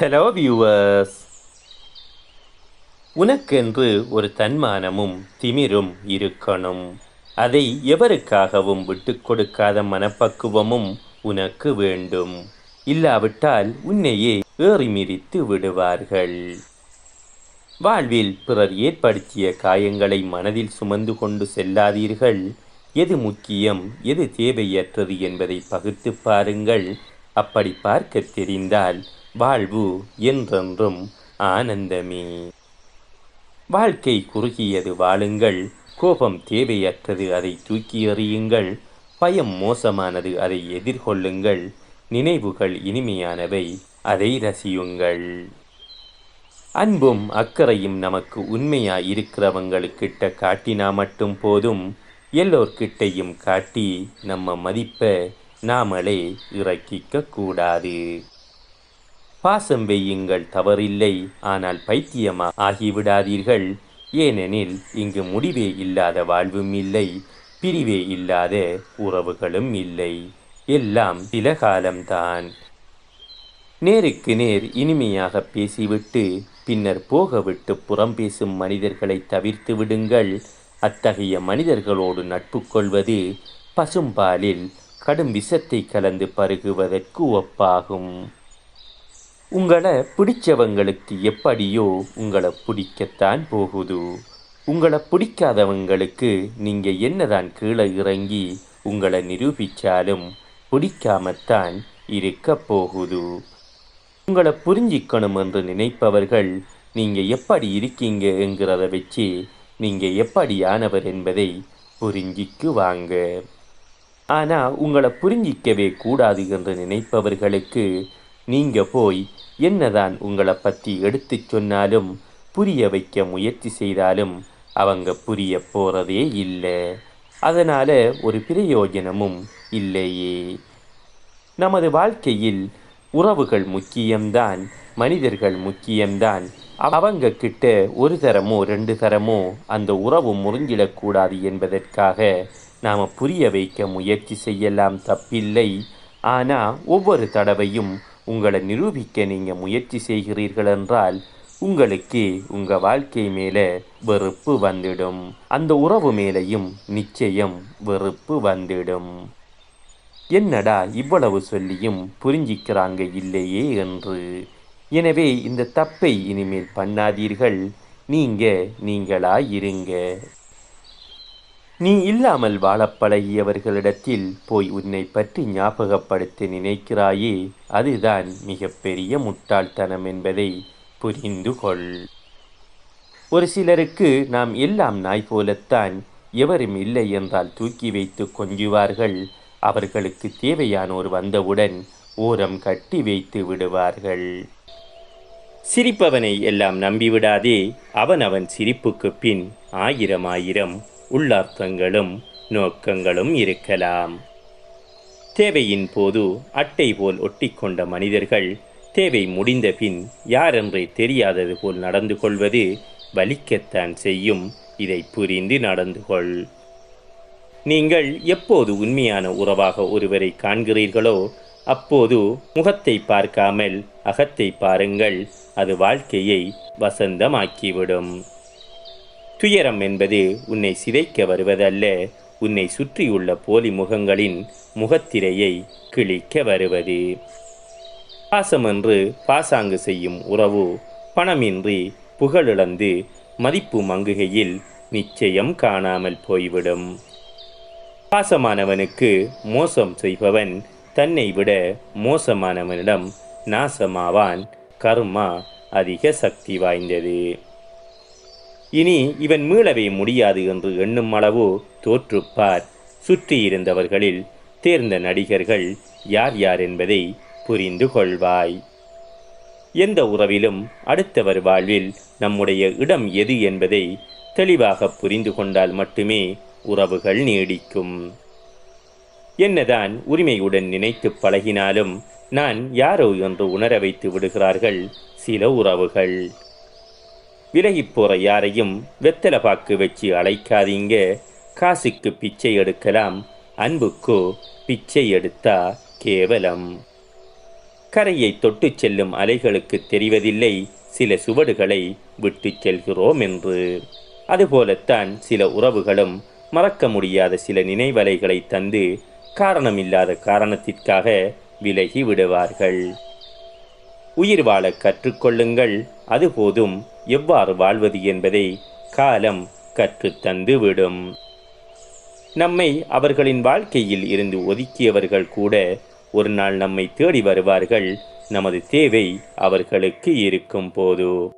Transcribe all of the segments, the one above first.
Hello viewers உனக்கென்று ஒரு தன்மானமும் திமிரும் இருக்கணும். அதை எவருக்காகவும் விட்டுக் கொடுக்காத மனப்பக்குவமும் உனக்கு வேண்டும். இல்லாவிட்டால் உன்னையே ஏறிமிரித்து விடுவார்கள். வாழ்வில் பிறர் ஏற்படுத்திய காயங்களை மனதில் சுமந்து கொண்டு செல்லாதீர்கள். எது முக்கியம் எது தேவையற்றது என்பதை பகுத்து பாருங்கள். அப்படி பார்க்க தெரிந்தால் வாழ்வு என்றென்றும் ஆனந்தமே. வாழ்க்கை குறுகியது வாழுங்கள் கோபம் தேவையற்றது அதை தூக்கி எறியுங்கள் பயம் மோசமானது அதை எதிர்கொள்ளுங்கள் நினைவுகள் இனிமையானவை அதை ரசியுங்கள். அன்பும் அக்கறையும் நமக்கு உண்மையா இருக்கிறவங்களுக்கிட்ட காட்டினா மட்டும் போதும் எல்லோர்கிட்டையும் காட்டி நம்ம மதிப்பை நாமளே இறக்கிக்க கூடாது பாசம் வையுங்கள் தவறில்லை. ஆனால் பைத்தியமா ஆகிவிடாதீர்கள். ஏனெனில் இங்கு முடிவே இல்லாத வாழ்வும் இல்லை பிரிவே இல்லாத உறவுகளும் இல்லை. எல்லாம் சில காலம்தான். நேருக்கு நேர் இனிமையாக பேசிவிட்டு பின்னர் போகவிட்டு புறம் பேசும் மனிதர்களை தவிர்த்து விடுங்கள். அத்தகைய மனிதர்களோடு நட்பு கொள்வது பசும்பாலில் கடும் விஷத்தை கலந்து பருகுவதற்கு ஒப்பாகும். உங்களை பிடிச்சவங்களுக்கு எப்படியோ உங்களை பிடிக்கத்தான் போகுது. உங்களை பிடிக்காதவங்களுக்கு நீங்கள் என்னதான் கீழே இறங்கி உங்களை நிரூபிச்சாலும் பிடிக்காமத்தான் இருக்க போகுது. உங்களை புரிஞ்சிக்கணும் என்று நினைப்பவர்கள் நீங்கள் எப்படி இருக்கீங்க என்கிறத வச்சு நீங்கள் எப்படியானவர் என்பதை புரிஞ்சிக்குவாங்க. ஆனால் உங்களை புரிஞ்சிக்கவே கூடாது என்று நினைப்பவர்களுக்கு நீங்கள் போய் என்னதான் உங்களை பற்றி எடுத்துச் சொன்னாலும் புரிய வைக்க முயற்சி செய்தாலும் அவங்க புரிய போகிறதே இல்லை. அதனால் ஒரு பிரயோஜனமும் இல்லையே. நமது வாழ்க்கையில் உறவுகள் முக்கியம்தான் மனிதர்கள் முக்கியம்தான். அவங்க கிட்ட ஒரு தரமோ ரெண்டு தரமோ அந்த உறவு முறிஞ்சிடக்கூடாது என்பதற்காக நாம் புரிய வைக்க முயற்சி செய்யலாம் தப்பில்லை. ஆனால் ஒவ்வொரு தடவையும் உங்களை நிரூபிக்க நீங்கள் முயற்சி செய்கிறீர்கள் என்றால் உங்களுக்கு உங்கள் வாழ்க்கை மேலே வெறுப்பு வந்துடும். அந்த உறவு மேலேயும் நிச்சயம் வெறுப்பு வந்துடும். என்னடா இவ்வளவு சொல்லியும் புரிஞ்சிக்கிறாங்க இல்லையே என்று. எனவே இந்த தப்பை இனிமேல் பண்ணாதீர்கள். நீங்க நீங்களா இருங்க நீ இல்லாமல் வாழப்பழகியவர்களிடத்தில் போய் உன்னை பற்றி ஞாபகப்படுத்த நினைக்கிறாயே அதுதான் மிகப்பெரிய முட்டாள்தனம் என்பதை புரிந்து கொள். ஒரு சிலருக்கு நாம் எல்லாம் நாய் போலத்தான் எவரும் இல்லை என்றால் தூக்கி வைத்து கொஞ்சுவார்கள். அவர்களுக்கு தேவையானோர் வந்தவுடன் ஓரம் கட்டி வைத்து விடுவார்கள். சிரிப்பவனை எல்லாம் நம்பிவிடாதே அவன் அவன் சிரிப்புக்கு பின் ஆயிரம் ஆயிரம் உள்ளார்த்தங்களும் நோக்கங்களும் இருக்கலாம். தேவையின் போது அட்டை போல் ஒட்டிக்கொண்ட மனிதர்கள் தேவை முடிந்த பின் யாரென்றே தெரியாதது போல் நடந்து கொள்வது வலிக்கத்தான் செய்யும். இதை புரிந்து நடந்து கொள். நீங்கள் எப்போது உண்மையான உறவாக ஒருவரை காண்கிறீர்களோ அப்போது முகத்தை பார்க்காமல் அகத்தை பாருங்கள். அது வாழ்க்கையை வசந்தமாக்கிவிடும். துயரம் என்பது உன்னை சிதைக்க வருவதல்ல. உன்னை சுற்றியுள்ள போலி முகங்களின் முகத்திரையை கிழிக்க வருவது. பாசமென்று பாசாங்கு செய்யும் உறவு பணமின்றி புகழிழந்து மதிப்பு மங்குகையில் நிச்சயம் காணாமல் போய்விடும். பாசமானவனுக்கு மோசம் செய்பவன் தன்னை விட மோசமானவனிடம் நாசமாவான். கர்மா அதிக சக்தி வாய்ந்தது. இனி இவன் மீளவே முடியாது என்று எண்ணும் அளவு தோற்றுப்பார். சுற்றியிருந்தவர்களில் தேர்ந்த நடிகர்கள் யார் யார் என்பதை புரிந்து கொள்வாய். எந்த உறவிலும் அடுத்தவர் வாழ்வில் நம்முடைய இடம் எது என்பதை தெளிவாக புரிந்து கொண்டால் மட்டுமே உறவுகள் நீடிக்கும். என்னதான் உரிமையுடன் நினைத்து பழகினாலும் நான் யாரோ என்று உணர வைத்து விடுகிறார்கள் சில உறவுகள். விலகிப் போகிற யாரையும் வெத்தலைப்பாக்கு பாக்கு வச்சு அழைக்காதீங்க. காசுக்கு பிச்சை எடுக்கலாம். அன்புக்கோ பிச்சை எடுத்தா கேவலம். கரையை தொட்டுச் செல்லும் அலைகளுக்கு தெரிவதில்லை. சில சுவடுகளை விட்டுச் செல்கிறோம் என்று அதுபோலத்தான் சில உறவுகளும் மறக்க முடியாத சில நினைவலைகளை தந்து காரணமில்லாத காரணத்திற்காக விலகி விடுவார்கள். உயிர் வாழ கற்றுக்கொள்ளுங்கள் அது போதும். எவ்வாறு வாழ்வது என்பதை காலம் கற்றுத்தந்து விடும் நம்மை அவர்களின் வாழ்க்கையில் இருந்து ஒதுக்கியவர்கள் கூட ஒரு நாள் நம்மை தேடி வருவார்கள். நமது தேவை அவர்களுக்கு இருக்கும் போது.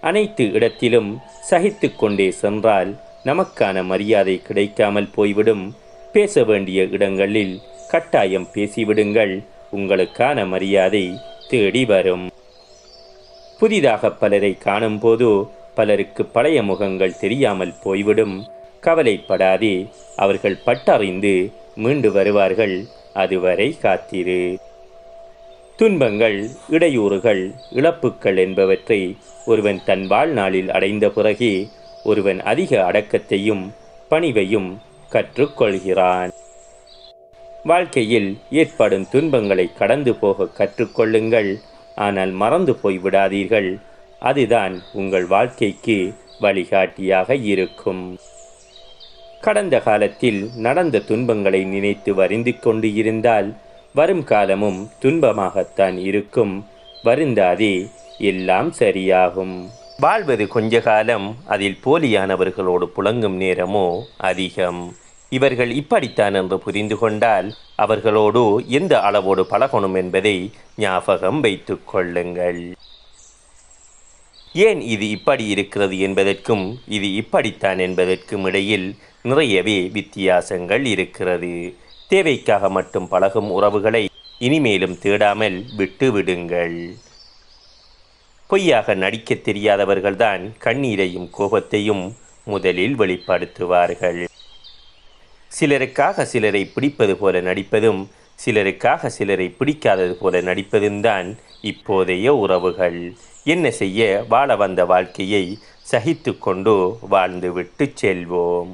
அனைத்து இடத்திலும் சகித்து கொண்டே சென்றால் நமக்கான மரியாதை கிடைக்காமல் போய்விடும். பேச வேண்டிய இடங்களில் கட்டாயம் பேசிவிடுங்கள். உங்களுக்கான மரியாதை தேடி வரும். புதிதாக பலரை காணும்போது பலருக்கு பழைய முகங்கள் தெரியாமல் போய்விடும். கவலைப்படாதே அவர்கள் பட்டறிந்து மீண்டு வருவார்கள். அதுவரை காத்திரு. துன்பங்கள் இடையூறுகள் இழப்புக்கள் என்பவற்றை ஒருவன் தன் வாழ்நாளில் அடைந்த பிறகே ஒருவன் அதிக அடக்கத்தையும் பணிவையும் கற்றுக்கொள்கிறான். வாழ்க்கையில் ஏற்படும் துன்பங்களை கடந்து போக கற்றுக்கொள்ளுங்கள். ஆனால் மறந்து போய் விடாதீர்கள். அதுதான் உங்கள் வாழ்க்கைக்கு வழிகாட்டியாக இருக்கும். கடந்த காலத்தில் நடந்த துன்பங்களை நினைத்து வரிந்து கொண்டு இருந்தால் வரும் காலமும் துன்பமாகத்தான் இருக்கும். வருந்தாதே எல்லாம் சரியாகும். வாழ்வது கொஞ்ச காலம் அதில் போலியானவர்களோடு புழங்கும் நேரமோ அதிகம். இவர்கள் இப்படித்தான் என்று புரிந்து கொண்டால் அவர்களோடு எந்த அளவோடு பழகணும் என்பதை ஞாபகம் வைத்துக் கொள்ளுங்கள். ஏன் இது இப்படி இருக்கிறது என்பதற்கும் இது இப்படித்தான் என்பதற்கும் இடையில் நிறையவே வித்தியாசங்கள் இருக்கிறது. தேவைக்காக மட்டும் பழகும் உறவுகளை இனிமேலும் தேடாமல் விட்டு விடுங்கள். பொய்யாக நடிக்கத் தெரியாதவர்கள்தான் கண்ணீரையும் கோபத்தையும் முதலில் வெளிப்படுத்துவார்கள். சிலருக்காக சிலரை பிடிப்பது போல நடிப்பதும் சிலருக்காக சிலரை பிடிக்காதது போல நடிப்பதும் தான் இப்போதைய உறவுகள். என்ன செய்ய வாழ வந்த வாழ்க்கையை சகித்து கொண்டு வாழ்ந்துவிட்டு செல்வோம்.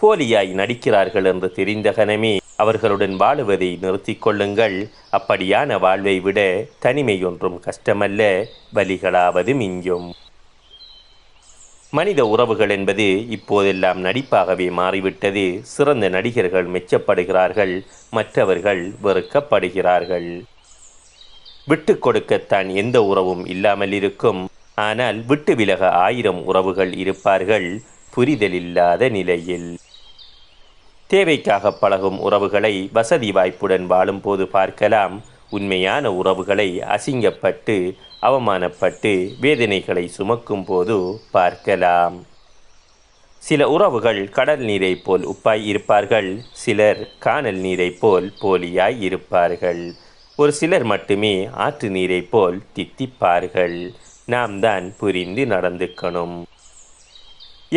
போலியாய் நடிக்கிறார்கள் என்று தெரிந்த கணமே அவர்களுடன் வாழுவதை நிறுத்தி கொள்ளுங்கள். அப்படியான வாழ்வை விட தனிமை ஒன்றும் கஷ்டமல்ல வலிகளாவது மிஞ்சும் மனித உறவுகள் என்பது இப்போதெல்லாம் நடிப்பாகவே மாறிவிட்டது. சிறந்த நடிகர்கள் மெச்சப்படுகிறார்கள் மற்றவர்கள் வெறுக்கப்படுகிறார்கள். விட்டு கொடுக்கத்தான் எந்த உறவும் இல்லாமல் இருக்கும். ஆனால் விட்டு விலக ஆயிரம் உறவுகள் இருப்பார்கள் புரிதலில்லாத நிலையில். தேவைக்காக பழகும் உறவுகளை வசதி வாய்ப்புடன் வாழும்போது பார்க்கலாம். உண்மையான உறவுகளை அசிங்கப்பட்டு அவமானப்பட்டு வேதனைகளை சுமக்கும் போது பார்க்கலாம். சில உறவுகள் கடல் நீரைப் போல் உப்பாய் இருப்பார்கள் சிலர் காணல் நீரைப் போல் போலியாய் இருப்பார்கள். ஒரு சிலர் மட்டுமே ஆற்று நீரைப் போல் தித்திப்பார்கள். நாம் தான் புரிந்து நடந்துக்கணும்.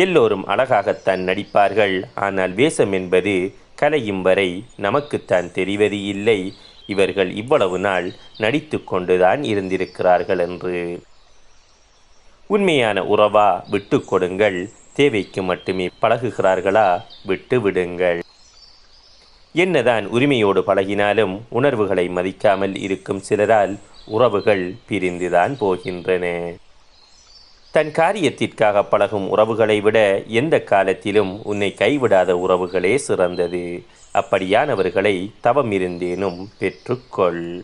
எல்லோரும் அழகாகத்தான் நடிப்பார்கள் ஆனால் வேஷம் என்பது கலையும் வரை நமக்குத்தான் தெரிவது இல்லை. இவர்கள் இவ்வளவு நாள் நடித்து கொண்டுதான் இருந்திருக்கிறார்கள் என்று. உண்மையான உறவா விட்டு கொடுங்கள். தேவைக்கு மட்டுமே பழகுகிறார்களா? விட்டு விடுங்கள். என்னதான் உரிமையோடு பழகினாலும் உணர்வுகளை மதிக்காமல் இருக்கும் சிலரால் உறவுகள் பிரிந்துதான் போகின்றன. தன் காரியத்திற்காக பழகும் உறவுகளை விட எந்த காலத்திலும் உன்னை கைவிடாத உறவுகளே சிறந்தது. அப்படியானவர்களை தவம் இருந்தேனும் பெற்றுக்கொள்.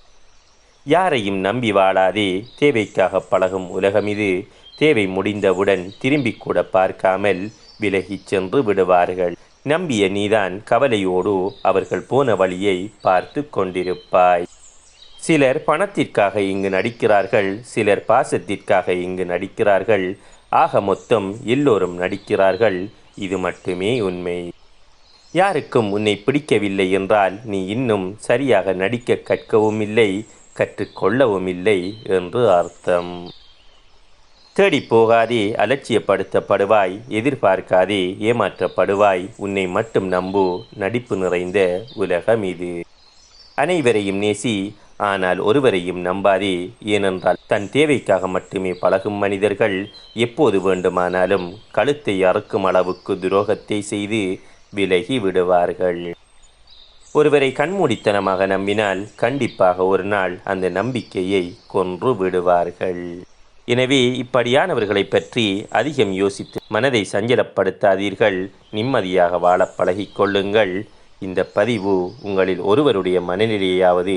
யாரையும் நம்பி வாழாதே. தேவைக்காக பழகும் உலகம் இது தேவை முடிந்தவுடன் திரும்பிக் கூட பார்க்காமல் விலகிச் சென்று விடுவார்கள். நம்பிய நீதான் கவலையோடு அவர்கள் போன வழியை பார்த்து கொண்டிருப்பாய். சிலர் பணத்திற்காக இங்கு நடிக்கிறார்கள் சிலர் பாசத்திற்காக இங்கு நடிக்கிறார்கள். ஆக மொத்தம் எல்லோரும் நடிக்கிறார்கள். இது மட்டுமே உண்மை. யாருக்கும் உன்னை பிடிக்கவில்லை என்றால் நீ இன்னும் சரியாக நடிக்க கற்கவும் இல்லை கற்றுக்கொள்ளவும் இல்லை என்று அர்த்தம். தேடி போகாதே அலட்சியப்படுத்தப்படுவாய் எதிர்பார்க்காதே ஏமாற்றப்படுவாய். உன்னை மட்டும் நம்பு நடிப்பு நிறைந்த உலகம் இது. அனைவரையும் நேசி ஆனால் ஒருவரையும் நம்பாதே ஏனென்றால் தன் தேவைக்காக மட்டுமே பழகும் மனிதர்கள் எப்போது வேண்டுமானாலும் கழுத்தை அறுக்கும் அளவுக்கு துரோகத்தை செய்து விலகி விடுவார்கள். ஒருவரை கண்மூடித்தனமாக நம்பினால் கண்டிப்பாக ஒரு நாள் அந்த நம்பிக்கையை கொன்று விடுவார்கள். எனவே இப்படியானவர்களை பற்றி அதிகம் யோசித்து மனதை சஞ்சலப்படுத்தாதீர்கள். நிம்மதியாக வாழ பழகிக்கொள்ளுங்கள் இந்த பதிவு உங்களில் ஒருவருடைய மனநிலையாவது